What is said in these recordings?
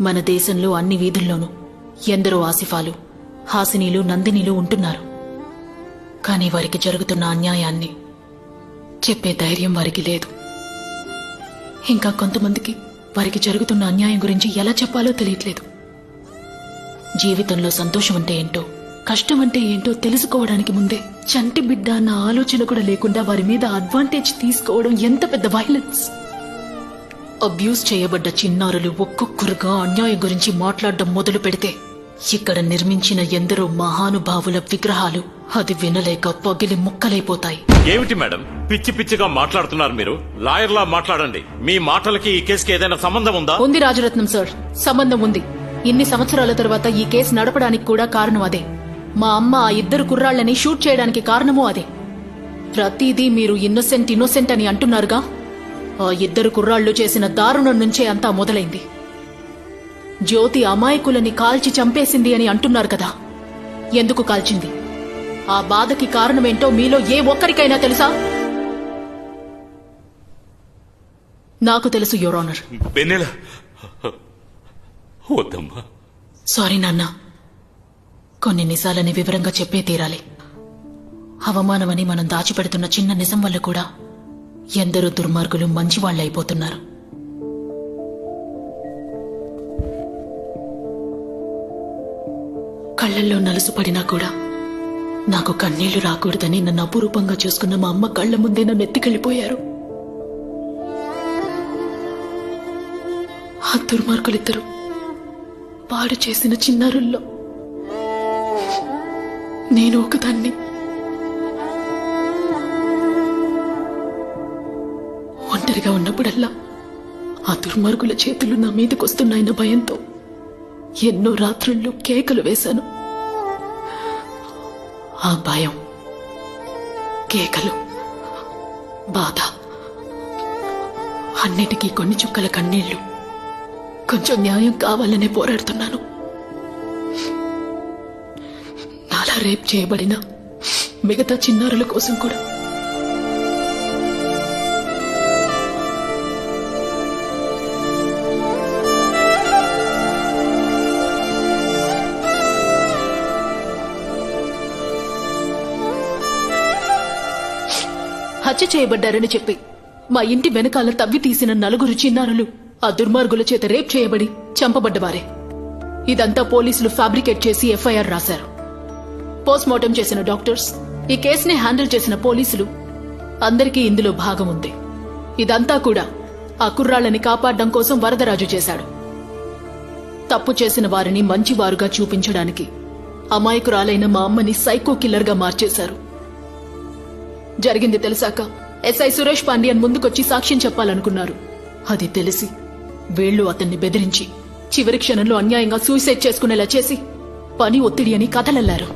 మన దేశంలో అన్ని వీధుల్లోనూ ఎందరో ఆసిఫాలు హాసినీలు నందినీలు ఉంటున్నారు. కానీ వారికి జరుగుతున్న అన్యాయాన్ని చెప్పే ధైర్యం వారికి లేదు. ఇంకా కొంతమందికి వారికి జరుగుతున్న అన్యాయం గురించి ఎలా చెప్పాలో తెలియట్లేదు. జీవితంలో సంతోషం అంటే ఏంటో కష్టం అంటే ఏంటో తెలుసుకోవడానికి ముందే చంటి బిడ్డ అన్న ఆలోచన కూడా లేకుండా వారి మీద అడ్వాంటేజ్ తీసుకోవడం ఎంత పెద్ద వైలెన్స్ అబ్యూస్ చేయబడ్డ చిన్నారులు ఒక్కొక్కరుగా అన్యాయం గురించి మాట్లాడడం మొదలు పెడితే ఇక్కడ నిర్మించిన ఎందరో మహానుభావుల విగ్రహాలు అది వినలేక పగిలి ముక్కలైపోతాయి. ఏమిటి మేడం? పిచ్చి పిచ్చిగా మాట్లాడుతున్నారు మీరు. లాయర్లా మాట్లాడండి. మీ మాటలకి ఈ కేసుకి ఏదైనా సంబంధం ఉందా? ఉంది రాజరత్నం సార్. సంబంధం ఉంది. ఇన్ని సంవత్సరాల తర్వాత ఈ కేసు నడపడానికి కూడా కారణం అదే. మా అమ్మ ఆ ఇద్దరు కుర్రాళ్ళని షూట్ చేయడానికి కారణమూ అదే. ప్రతిదీ మీరు ఇన్నోసెంట్ ఇన్నోసెంట్ అని అంటున్నారుగా? ఆ ఇద్దరు కుర్రాళ్ళు చేసిన దారుణం నుంచే అంతా మొదలైంది. జ్యోతి అమాయకులని కాల్చి చంపేసింది అని అంటున్నారు కదా. ఎందుకు కాల్చింది? ఆ బాధకి కారణమేంటో మీలో ఏ ఒక్కరికైనా తెలుసా? నాకు తెలుసు యువర్ ఆనర్. వెన్నెల. వద్దమ్మా. సారీ నాన్న. కొన్ని నిజాలని వివరంగా చెప్పే తీరాలి. అవమానమని మనం దాచిపెడుతున్న చిన్న నిజం వల్ల కూడా. ఎందరో దుర్మార్గులు మంచివాళ్ళైపోతున్నారు కళ్ళల్లో నలుసుపడినా కూడా నాకు కన్నీళ్ళు రాకూడదని నన్ను అపురూపంగా చూసుకున్న మా అమ్మ కళ్ళ ముందే నన్ను ఎత్తికెళ్ళిపోయారు. ఆ దుర్మార్గులిద్దరూ పాడు చేసిన చిన్నారుల్లో నేను ఒకదాన్ని. ఒంటరిగా ఉన్నప్పుడల్లా ఆ దుర్మార్గుల చేతులు నా మీదకొస్తున్నాయన్న భయంతో ఎన్నో రాత్రుళ్ళు కేకలు వేశాను. ఆ భయం కేకలు బాధ అన్నిటికీ కొన్ని చుక్కల కన్నీళ్ళు కొంచెం న్యాయం కావాలనే పోరాడుతున్నాను. నాలా రేప్ చేయబడిన మిగతా చిన్నారుల కోసం కూడా హత్య చేయబడ్డారని చెప్పి. మా ఇంటి వెనకాల తవ్వి తీసిన నలుగురు చిన్నారులు ఆ దుర్మార్గుల చేత రేప్ చేయబడి చంపబడ్డవారే. ఇదంతా పోలీసులు ఫ్యాబ్రికేట్ చేసి ఎఫ్ఐఆర్ రాశారు. పోస్ట్మార్టం చేసిన డాక్టర్స్ ఈ కేసుని హ్యాండిల్ చేసిన పోలీసులు అందరికీ ఇందులో భాగం ఉంది. ఇదంతా కూడా ఆ కుర్రాళ్ళని కాపాడడం కోసం వరదరాజు చేశాడు. తప్పు చేసిన వారిని మంచివారుగా చూపించడానికి అమాయకురాలైన మా అమ్మని సైకో కిల్లర్గా మార్చేశారు. జరిగింది తెలిసాక ఎస్ఐ సురేష్ పాండ్యన్ ముందుకొచ్చి సాక్ష్యం చెప్పాలనుకున్నారు. అది తెలిసి వీళ్ళు అతన్ని బెదిరించి చివరి క్షణంలో అన్యాయంగా సూసైడ్ చేసుకునేలా చేసి పని ఒత్తిడి అని కథలల్లారు.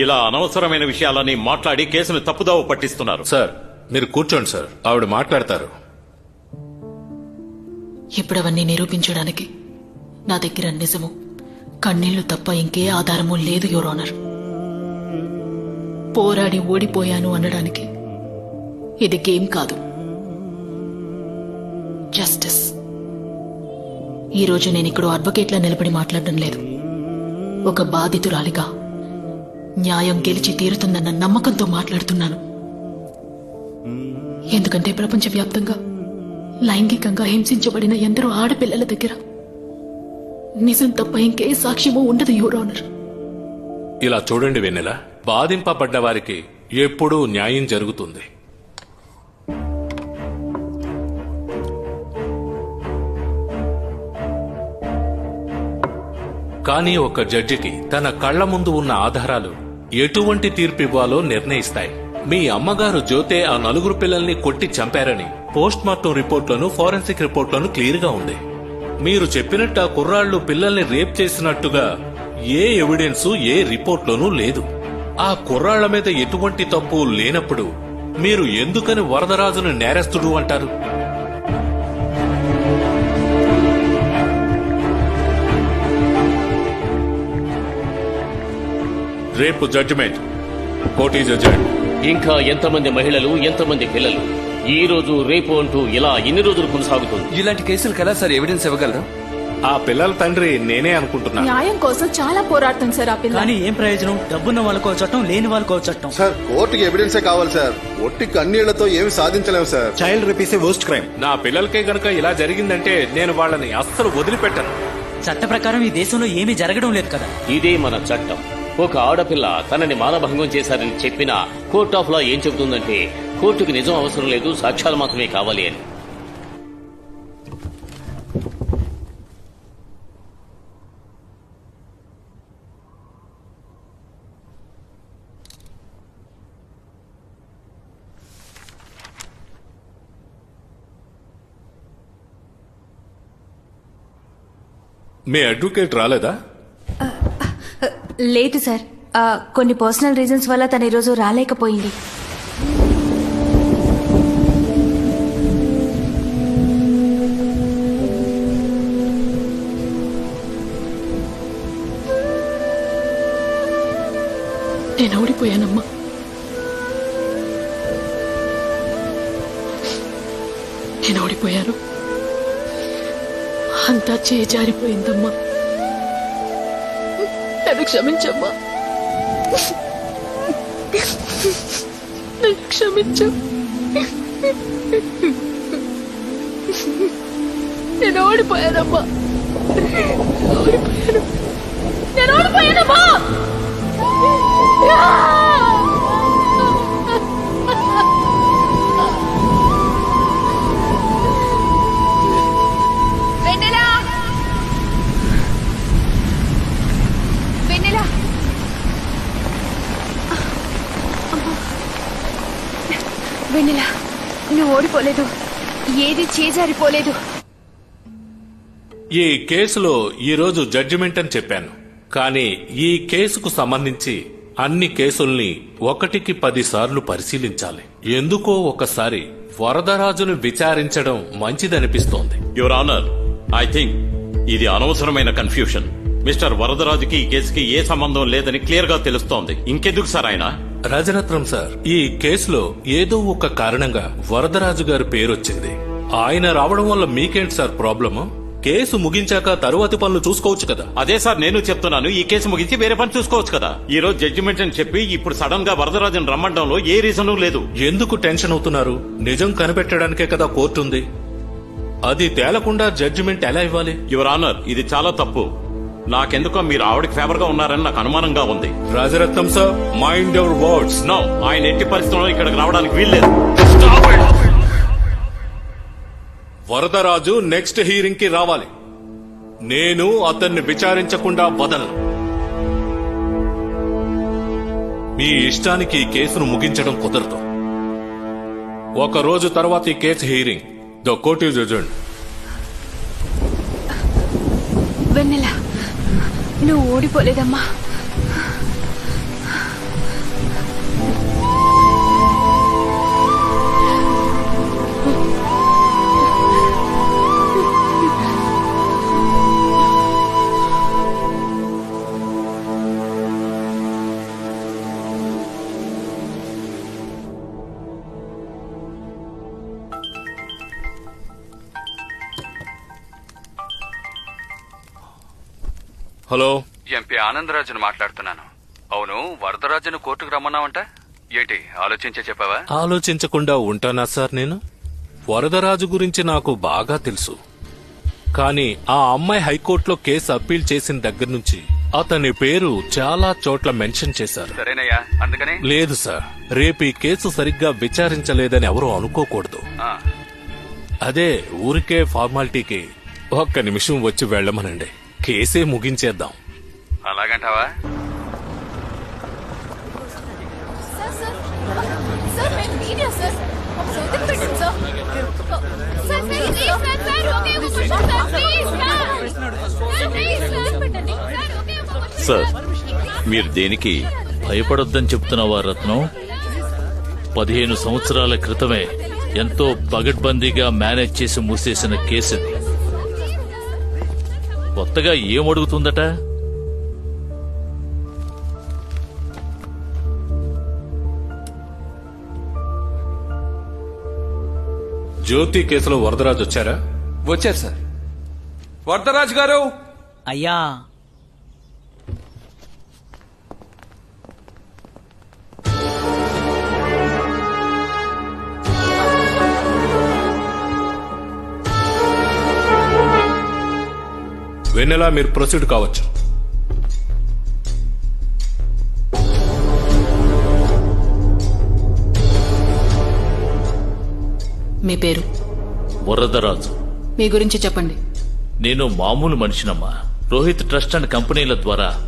ఇలా అనవసరమైన విషయాలని మాట్లాడి కేసును తప్పుదావ పట్టిస్తున్నారు. సార్ మీరు కూర్చోండి సార్. ఆవిడ మాట్లాడతారు. ఇప్పుడవన్నీ నిరూపించడానికి నా దగ్గర నిజము కన్నీళ్ళు తప్ప ఇంకే ఆధారము లేదు యువర్ ఆనర్. పోరాడి ఓడిపోయాను అనడానికి ఇది గేమ్ కాదు. జస్టిస్ ఈరోజు నేను ఇక్కడ అడ్వకేట్లా నిలబడి మాట్లాడడం లేదు. ఒక బాధితురాలిగా న్యాయం గెలిచి తీరుతుందన్న నమ్మకంతో మాట్లాడుతున్నాను. ఎందుకంటే ప్రపంచవ్యాప్తంగా లైంగికంగా హింసించబడిన ఎందరో ఆడపిల్లల దగ్గర నిజం తప్ప ఇంకే సాక్ష్యమూ ఉండదు యువర్ ఆనర్. ఇలా చూడండి వెన్నెల బాధింపబడ్డ వారికి ఎప్పుడూ న్యాయం జరుగుతుంది. కానీ ఒక జడ్జికి తన కళ్ళ ముందు ఉన్న ఆధారాలు ఎటువంటి తీర్పివ్వాలో నిర్ణయిస్తాయి. మీ అమ్మగారు జ్యోతే ఆ నలుగురు పిల్లల్ని కొట్టి చంపారని పోస్ట్ మార్టం రిపోర్ట్లను ఫోరెన్సిక్ రిపోర్ట్లను క్లియర్గా ఉంది. మీరు చెప్పినట్టు ఆ కుర్రాళ్ళు పిల్లల్ని రేప్ చేసినట్టుగా ఏ ఎవిడెన్సు ఏ రిపోర్ట్లోనూ లేదు. ఆ కుర్రాళ్ళ మీద ఎటువంటి తప్పు లేనప్పుడు మీరు ఎందుకని వరదరాజును నేరస్తుడు అంటారు? రేపు జడ్జిమెంట్ కోర్ట్ ఈజ్ ఇంకా ఎంతమంది మహిళలు ఎంతమంది పిల్లలు? ఈ రోజు రేపు అంటూ ఇలా ఎన్ని రోజులు కొనసాగుతుంది. ఇలాంటి కేసులకు ఎలా సార్ ఎవిడెన్స్ ఇవ్వగలరు? ఆ పిల్లల తండ్రి నేనే అనుకుంటున్నా. న్యాయం కోసం చాలా పోరాడతాం సార్ ఆ పిల్ల. కానీ ఏం ప్రయోజనం? డబ్బున్న వాళ్ళకో చట్టం లేని వాళ్ళకో చట్టం. సార్ కోర్టుకి ఎవిడెన్సే కావాలి సార్? ఒట్టి కన్నీళ్ళతో ఏమి సాధించలేము sir. Child rape is a worst crime నా పిల్లలకే గనుక ఇలా జరిగిందంటే నేను వాళ్ళని అస్సలు వదిలిపెట్టను. చట్ట ప్రకారం ఈ దేశంలో ఏమీ జరగడం లేదు కదా. ఇదే మన చట్టం. ఒక ఆడపిల్ల తనని మానభంగం చేశారని చెప్పినా కోర్ట్ ఆఫ్ లా ఏం చెబుతుందంటే కోర్టుకు నిజం అవసరం లేదు సాక్ష్యాలు మాత్రమే కావాలి అని. మీ అడ్వకేట్ రాలేదా? లేదు సార్. కొన్ని పర్సనల్ రీజన్స్ వల్ల తను ఈరోజు రాలేకపోయింది. నేను ఓడిపోయానమ్మా. నేను ఓడిపోయాను. అంతా చేజారిపోయిందమ్మా. నన్ను క్షమించమ్మా. నన్ను క్షమించు. నేను ఓడిపోయానమ్మా. ఓడిపోయాను. నేను ఓడిపోయానమ్మా. ఓడిపోలేదు ఏది చేజారిపోలేదు. ఈ కేసులో ఈ రోజు జడ్జిమెంట్ అని చెప్పాను. కానీ ఈ కేసుకు సంబంధించి అన్ని కేసుల్ని ఒకటికి పది సార్లు పరిశీలించాలి. ఎందుకో ఒకసారి వరదరాజును విచారించడం మంచిదనిపిస్తోంది. యువర్ ఆనర్ ఐ థింక్ ఇది అనవసరమైన కన్ఫ్యూషన్ మిస్టర్ వరదరాజుకి ఈ కేసుకి ఏ సంబంధం లేదని క్లియర్గా తెలుస్తోంది. ఇంకెందుకు సార్ ఆయన? రజరత్నం సార్ ఈ కేసులో ఏదో ఒక కారణంగా వరదరాజు గారి పేరొచ్చింది ఆయన రావడం వల్ల మీకేంటి సార్ ప్రాబ్లము? కేసు ముగించాక తరువాతి పనులు చూసుకోవచ్చు కదా? అదే సార్ నేను చెప్తున్నాను ఈ కేసు ముగించి వేరే పని చూసుకోవచ్చు కదా? ఈ రోజు జడ్జిమెంట్ అని చెప్పి ఇప్పుడు సడన్గా వరదరాజును రమ్మండంలో ఏ రీజను లేదు. ఎందుకు టెన్షన్ అవుతున్నారు? నిజం కనిపెట్టడానికే కదా కోర్టు ఉంది. అది తేలకుండా జడ్జిమెంట్ ఎలా ఇవ్వాలి? యువర్ ఆనర్ ఇది చాలా తప్పు. నాకెందుకో మీరు ఆవిడకి ఫేవర్గా ఉన్నారని నాకు అనుమానంగా ఉంది. Rajaratnam sir. Mind your words no ఆయన ఎట్టి పరిస్థితుల్లో ఇక్కడికి రావడానికి వీల్లేదు. వరదరాజు నెక్స్ట్ హీరింగ్కి రావాలి. నేను అతన్ని విచారించకుండా వదలను. మీ ఇష్టానికి ఈ కేసును ముగించడం కుదరదు. ఒక రోజు తర్వాత ఈ case hearing the court is adjourned వెన్నెలా. నువ్వు ఓడిపోలేదమ్మా హలో. ఎంపీ ఆనందరాజును మాట్లాడుతున్నాను. అవును వరదరాజును కోర్టుకు రమ్మన్నావంట? ఏంటి ఆలోచించే చెప్పావా? ఆలోచించకుండా ఉంటానా సార్ నేను? వరదరాజు గురించి నాకు బాగా తెలుసు. కానీ ఆ అమ్మాయి హైకోర్టులో కేసు అప్పీల్ చేసిన దగ్గర నుంచి అతని పేరు చాలా చోట్ల మెన్షన్ చేశారు. సరేనయ్యా అందుకని? లేదు సార్. రేపు ఈ కేసు సరిగ్గా విచారించలేదని ఎవరూ అనుకోకూడదు. ఆ, అదే ఊరికే ఫార్మాలిటీకి ఒక్క నిమిషం వచ్చి వెళ్ళమనండి. కేసే ముగించేద్దాం. అలాగంటావా? సార్ మీరు దేనికి భయపడొద్దని చెప్తున్నావా రత్నం? పదిహేను సంవత్సరాల క్రితమే ఎంతో పగడ్బందీగా మేనేజ్ చేసి మూసేసిన కేసు ఇది. కొత్తగా ఏం అడుగుతుందట? జ్యోతి కేసులో వరదరాజు వచ్చారా? వచ్చారు సార్. వరదరాజు గారు? అయ్యా వెన్నెలా మీరు ప్రొసీడ్ కావచ్చు. మీ పేరు? వరదరాజు మీ గురించి చెప్పండి. నేను మామూలు మనిషినమ్మా. రోహిత్ ట్రస్ట్ అండ్ కంపెనీల ద్వారా